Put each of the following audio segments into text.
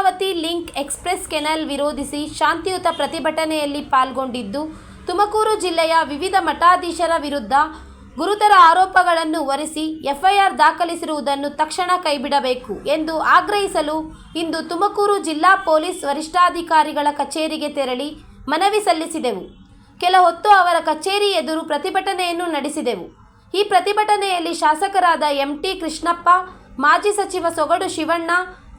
Hemavathi link express kennel ವಿರೋಧಿಸಿ ಶಾಂತಿಯುತ ಪ್ರತಿಭಟನೆಯಲ್ಲಿ ಪಾಲ್ಗೊಂಡಿದ್ದು, ತುಮಕೂರು ಜಿಲ್ಲೆಯ ವಿವಿಧ ಮಠಾಧೀಶರ ವಿರುದ್ಧ ಗುರುತರ ಆರೋಪಗಳನ್ನು ಹೊರಿಸಿ ಎಫ್ಐಆರ್ ದಾಖಲಿಸಿರುವುದನ್ನು ತಕ್ಷಣ ಕೈಬಿಡಬೇಕು ಎಂದು ಆಗ್ರಹಿಸಲು ಇಂದು ತುಮಕೂರು ಜಿಲ್ಲಾ ಪೊಲೀಸ್ ವರಿಷ್ಠಾಧಿಕಾರಿಗಳ ಕಚೇರಿಗೆ ತೆರಳಿ ಮನವಿ ಸಲ್ಲಿಸಿದೆವು. ಕೆಲ ಹೊತ್ತು ಅವರ ಕಚೇರಿ ಎದುರು ಪ್ರತಿಭಟನೆಯನ್ನು ನಡೆಸಿದೆವು. ಈ ಪ್ರತಿಭಟನೆಯಲ್ಲಿ ಶಾಸಕರಾದ ಎಂಟಿ ಕೃಷ್ಣಪ್ಪ, ಮಾಜಿ ಸಚಿವ ಸೊಗಡು ಶಿವಣ್ಣ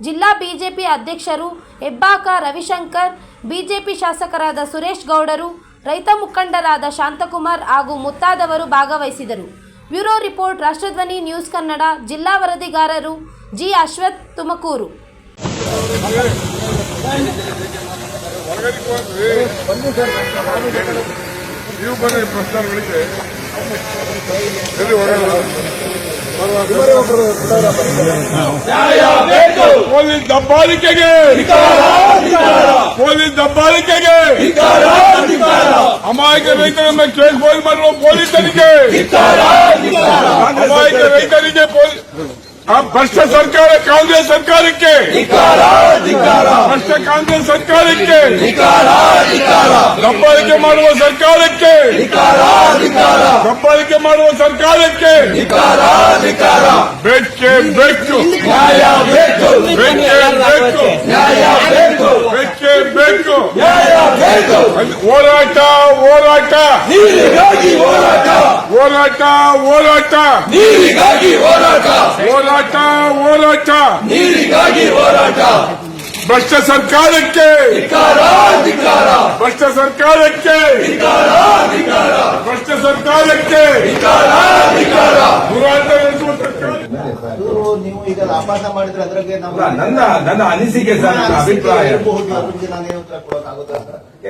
ಜಿಲ್ಲಾ ಬಿಜೆಪಿ ಅಧ್ಯಕ್ಷರು ಹೆಬ್ಬಾಕ ರವಿಶಂಕರ್, ಬಿಜೆಪಿ ಶಾಸಕರಾದ ಸುರೇಶ್ ಗೌಡರು, ರೈತ ಮುಖಂಡರಾದ ಶಾಂತಕುಮಾರ್ ಹಾಗೂ ಮುತ್ತಾದವರು ಭಾಗವಹಿಸಿದರು. Bureau report, Rashtradhwani news Kannada, ಜಿಲ್ಲಾ ವರದಿಗಾರರು ಜಿ. ಅಶ್ವಥ್, ತುಮಕೂರು. ನೀವು ಬನ್ನಿ ಪ್ರಶ್ನೆಗಳಿಗೆ ಎಲ್ಲಿ ಹೊರಗಡೆ ಪೊಲೀಸ್ ದಬ್ಬಾಳಿಕೆಗೆ ಪೊಲೀಸ್ ದಬ್ಬಾಳಿಕೆಗೆ ಅಮಾಯಕ ರೈತರ ಮೇಲೆ ಕೇಸ್ ಫೈಲ್ ಮಾಡುವ ಪೊಲೀಸರಿಗೆ ಅಮಾಯಕ ರೈತರಿಗೆ ಪೊಲೀಸ್ ಆ ಭ್ರಷ್ಟ ಸರ್ಕಾರ ಕಾಂಗ್ರೆಸ್ ಸರ್ಕಾರಕ್ಕೆ ಭ್ರಷ್ಟ ಕಾಂಗ್ರೆಸ್ ಸರ್ಕಾರಕ್ಕೆ ದಬ್ಬಾಳಿಕೆ ಮಾಡುವ ಸರ್ಕಾರಕ್ಕೆ ದಬ್ಬಾಳಿಕೆ ಮಾಡುವ ಸರ್ಕಾರಕ್ಕೆ ಬೆಕ್ಕೆ ಬೆಕ್ಕು ಬೆಕ್ಕೆ ಬೆಕ್ಕು ಬೆಕ್ಕೆ ಬೆಕ್ಕು ಹೋರಾಟ ಹೋರಾಟ. ನೀರಿಗಾಗಿ ಹೋರಾಟ. ಹೋರಾಟ ಹೋರಾಟ. ನೀರಿಗಾಗಿ ಹೋರಾಟ. ಹೋರಾಟ ಹೋರಾಟ. ನೀರಿಗಾಗಿ ಹೋರಾಟ. ಭ್ರಷ್ಟ ಸರ್ಕಾರಕ್ಕೆ. ಭ್ರಷ್ಟ ಸರ್ಕಾರಕ್ಕೆ. ಭ್ರಷ್ಟ ಸರ್ಕಾರಕ್ಕೆ. ನೀವು ಈಗ ಅಪಾಸ ಮಾಡಿದ್ರೆ ಅದ್ರಾಗೆ ನನ್ನ ನನ್ನ ಅನಿಸಿಕೆ ಸರ್ ನನ್ನ ಅಭಿಪ್ರಾಯ.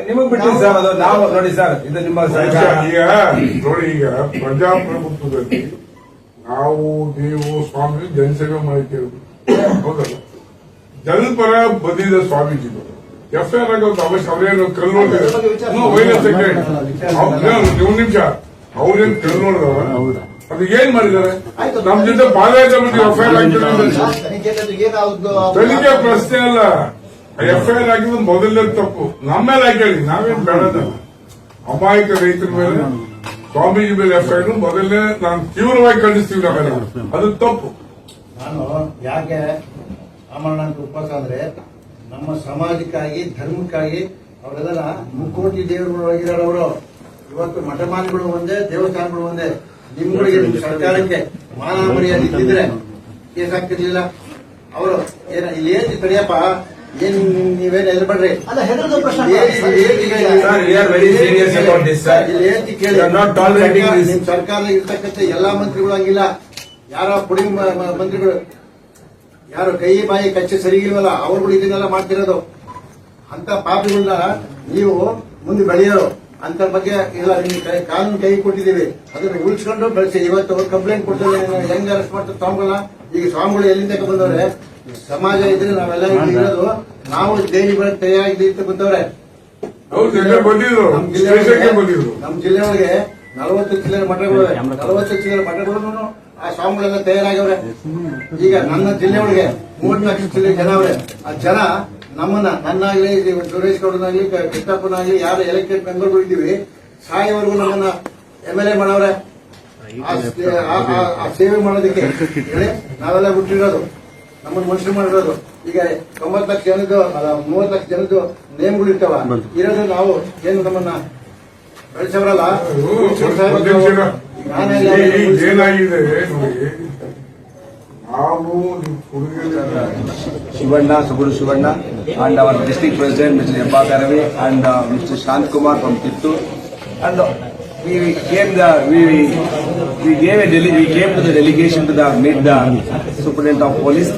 ನಿಮಗ್ ಬಿಟ್ಟು ಸರ್ ಅದು ನಾವು ನೋಡಿ ಸರ್ ಇದು ನಿಮ್ಮ ಸರ್ಕಾರ. ಈಗ ನೋಡಿ ಈಗ ಪ್ರಜಾಪ್ರಭುತ್ವದಲ್ಲಿ ನಾವು ನೀವು ಸ್ವಾಮಿ ಜನಸೇವೆ ಮಾಡಿದ್ದೇವೆ. ಹೌದಲ್ಲ? ಜನಪರ ಬಂದಿದ್ದ ಸ್ವಾಮೀಜಿಗಳು. ಎಫ್ ಐ ಆರ್ ಆಗೋದು ಅವಶ್ಯ ಅವ್ರೇನು ಕಲ್ಲು ನೀವು ನಿಮಿಷ. ಅವ್ರೇನ್ ಕಲ್ಲು ನೋಡಿದವ ಅದು ಏನ್ ಮಾಡಿದ್ದಾರೆ? ನಮ್ ಜೊತೆ ಪಾದಯಾತ್ರೆ ಎಫ್ ಐ ಆರ್ ಹಾಕಿದ್ರೆ ತನಿಖೆ ಪ್ರಶ್ನೆ ಅಲ್ಲ. ಎಫ್ ಐ ಆರ್ ಆಗಿದ್ದು ಮೊದಲನೇ ತಪ್ಪು. ನಮ್ಮ ಮೇಲೆ ಹಾಕಿ ನಾವೇನ್ ಬೇಡದಲ್ಲ ಅಮಾಯಕ ರೈತರ ಮೇಲೆ ಸ್ವಾಮೀಜಿ ಮೇಲೆ ಎಫ್ ಐ ಆರ್ ಮೊದಲನೇ ನಾನು ತೀವ್ರವಾಗಿ ಖಂಡಿಸ್ತೀವಿ ನಾವೆಲ್ಲ. ಅದು ತಪ್ಪು. ನಾನು ಯಾಕೆ ಅಮರನಾಥ ಉಪವಾಸ ಅಂದ್ರೆ ನಮ್ಮ ಸಮಾಜಕ್ಕಾಗಿ ಧರ್ಮಕ್ಕಾಗಿ ಅವರೆಲ್ಲ ಮುಕ್ಕೋಟಿ ದೇವರುಗಳಾಗಿದ್ದಾರೆ ಅವರು. ಇವತ್ತು ಮಠಮಾನಿಗಳು ಒಂದೇ ದೇವಸ್ಥಾನಗಳು ಒಂದೇ. ನಿಮ್ಗಳಿಗೆ ನಿಮ್ ಸರ್ಕಾರಕ್ಕೆ ಮಾನ ಮರ್ಯಾದೆ ಇದ್ದಿದ್ರೆ ಕೇಸ್ ಹಾಕ್ತಿರ್ಲಿಲ್ಲ ಅವರು ಏನ ಇಲ್ಲಿ ಏನ್ ತಡಿಯಪ್ಪ ಏನ್ ನೀವೇನ್ this. ನಿಮ್ ಸರ್ಕಾರ ಇರ್ತಕ್ಕಂಥ ಎಲ್ಲಾ ಮಂತ್ರಿಗಳು ಆಗಿಲ್ಲ ಯಾರ ಪುಡಿ ಮಂತ್ರಿಗಳು ಯಾರು ಕೈ ಬಾಯಿ ಕಚ್ಚೆ ಸರಿಗಿಲ್ವಲ್ಲ ಅವ್ರುಗಳು ಇದನ್ನೆಲ್ಲ ಮಾಡ್ತಿರೋದು. ಅಂತ ಪಾಪಿಗಳನ್ನ ನೀವು ಮುಂದೆ ಬೆಳೆಯೋರು. ಅಂತ ಬಗ್ಗೆ ಇಲ್ಲ ನಿಮ್ಗೆ ಕೈ- ಕಾನೂನು ಕೈ ಕೊಟ್ಟಿದ್ದೀವಿ. ಅದನ್ನ ಉಳಿಸ್ಕೊಂಡು ಬೆಳೆಸಿ. ಇವತ್ತು ಕಂಪ್ಲೇಂಟ್ ಕೊಡ್ತಾರೆ ಹೆಂಗ್ ಅರೆಸ್ಟ್ ಮಾಡ್ತಾರೆ ಸ್ವಾಮಿಗಳನ್ನ ಈಗ ಸ್ವಾಮಿಗಳು ಎಲ್ಲಿಂದ ಬಂದವ್ರೆ ಸಮಾಜ ಇದ್ರೆ ನಾವೆಲ್ಲ ಇರೋದು ನಾವು ದೇವಿ ಬರ ತಯಾರಾಗಿದೆ ಅಂತ ಬಂದವ್ರೆ. ನಮ್ ಜಿಲ್ಲೆ ಒಳಗೆ ನಲವತ್ತು ಚಿಲ್ಲರೆ ಮಠಗಳು ನಲವತ್ತು ಚಿಲ್ಲರೆ ಮಠಗಳು ಆ ಸ್ವಾಮಿಗಳೆಲ್ಲ ತಯಾರಾಗವ್ರೆ ಈಗ ನನ್ನ ಜಿಲ್ಲೆ ಒಳಗೆ ಮೂವತ್ತು ಲಕ್ಷ ಜಿಲ್ಲೆ ಜನ ಅವ್ರೆ. ಆ ಜನ ನಮ್ಮನ್ನ ನನ್ನಾಗ್ಲಿ ಸುರೇಶ್ ಗೌಡನಾಗ್ಲಿ ಕೃಷ್ಣಪ್ಪನಾಗ್ಲಿ ಯಾರು ಎಲೆಕ್ಟೆಡ್ ಮೆಂಬರ್ಗಳು ಇದ್ದೀವಿ ಸಾಯವರೆಗೂ ನಮ್ಮನ್ನ ಎಂ ಎಲ್ ಎ ಮಾಡವ್ರೆ. ಆ ಸೇವೆ ಮಾಡೋದಕ್ಕೆ ಹೇಳಿ ನಾವೆಲ್ಲ ಹುಟ್ಟಿರೋದು ನಮ್ಮನ್ನ ಮನುಷ್ಯರು ಮಾಡಿರೋದು. ಈಗ ತೊಂಬತ್ತು ಲಕ್ಷ ಜನದ್ದು ಮೂವತ್ತು ಲಕ್ಷ ಜನದ್ದು ನೇಮ್ಗಳು ಇರ್ತಾವ. ಇರೋದು ನಾವು ಏನು ನಮ್ಮನ್ನ ಬೆಳೆಸವರಲ್ಲ ಏನಾಗಿದೆ ನೋಡಿ ನಾವು ನಿಮ್ ಹುಡುಗರ Shivanna, Suguru Shivanna, and our district president, Mr. Yabba Ravi, and uh, Mr. Shant Kumar from Kittur. And uh, we came the, we, we gave a dele, we came to the delegation to the, meet the superintendent of police,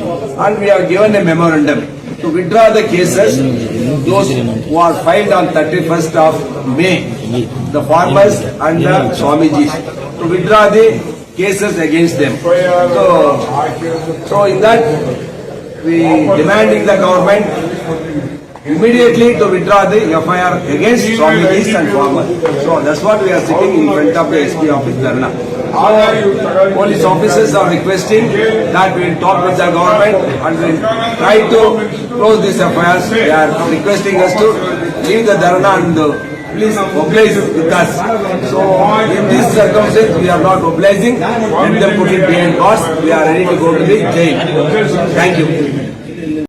and we have given a memorandum to withdraw the cases, those who are filed on 31st of May, the farmers and the Swamijis, to withdraw the cases against them. So, so in that, we demanding the government immediately to withdraw the FIR against Swami East and former. So that's what we are sitting in front of the SP office Dharna. So police officers are requesting that we talk with the government and we try to close this FIRs. They are requesting us to leave the Dharna and please oblige with us. So in this circumstance, we are not obliging. Let them put it behind bars. We are ready to go to the jail. Thank you.